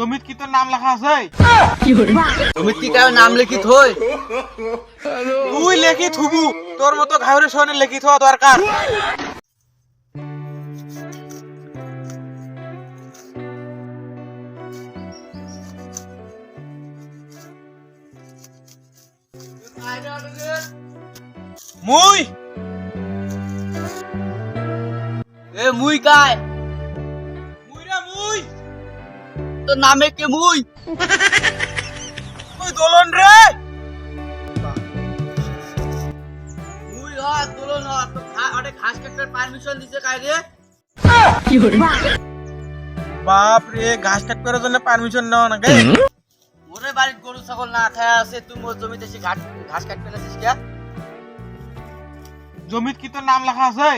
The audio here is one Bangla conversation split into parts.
জমিত কি তোর নাম লেখা আছে? তুমি কি কারও নাম লিখিত হই তুই লেখি থুবু তোর মতো ঘাউরে শোনে লেখি থা দরকার। মুই। এ মুই কায় তোর নামে কে মুই? তুই দোলন রে। মুই হ তুলো ন তো ঘাস কাটার পারমিশন দিছে কাই রে? বাপ রে ঘাস কাট করার জন্য পারমিশন নেওয়া না গে ওরে বাড়ির গরু ছাগল না খায় আছে তুই মোর জমিতে এসে ঘাস ঘাস কাটতে আসিস কে? জমিত কি তোর নাম লেখা আছে?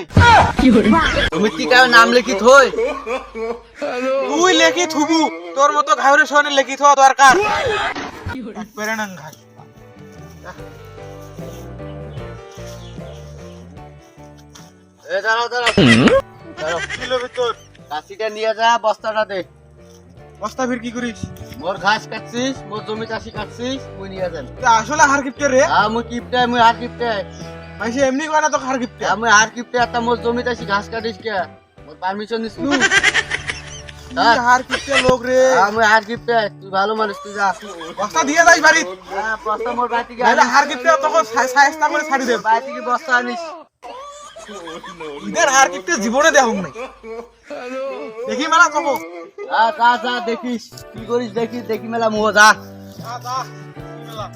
তুমি কি কারও নাম লিখিত হই তুই লেখি থুবু তোর মতো ঘাউরে শোনে লেখি থা দরকার। একবারে না এ দাঁড়াও দাঁড়াও। কিলো ভিতর কাশিটা নিয়ে যা বস্তাটা দে। বস্তা ফির কি করিস? মোর ঘাস কাটছিস মোর জমি চাষি কাটছিস মুই নিয়ে যান আসলে হার কিপটে রে? আ মুই কিপটাই মুই হার কিপটাই মাইসে এমনি কয় না তো হার কিপটে আমি হার কিপটে একটা মোর চাষি ঘাস কাটিস কে? মোর পারমিশন দিস নু। কিপটে লোক রে। আমি কিপটে তুই ভালো মানুষ তুই যা। বস্তা দিয়ে যাই বাড়ি হ্যাঁ, বস্তা মোর থেকে নাহলে আনিস। হার তখন সাহেস্তা করে ছাড়ি দেব। বাড়ি থেকে বস্তা আনিস। হার কিপটে জীবনে দেখ নাই। দেখি মেলা কব যা যা যা দেখিস। কি করিস দেখিস দেখি মেলা মুহ যা যা, যা, দেখি মেলা।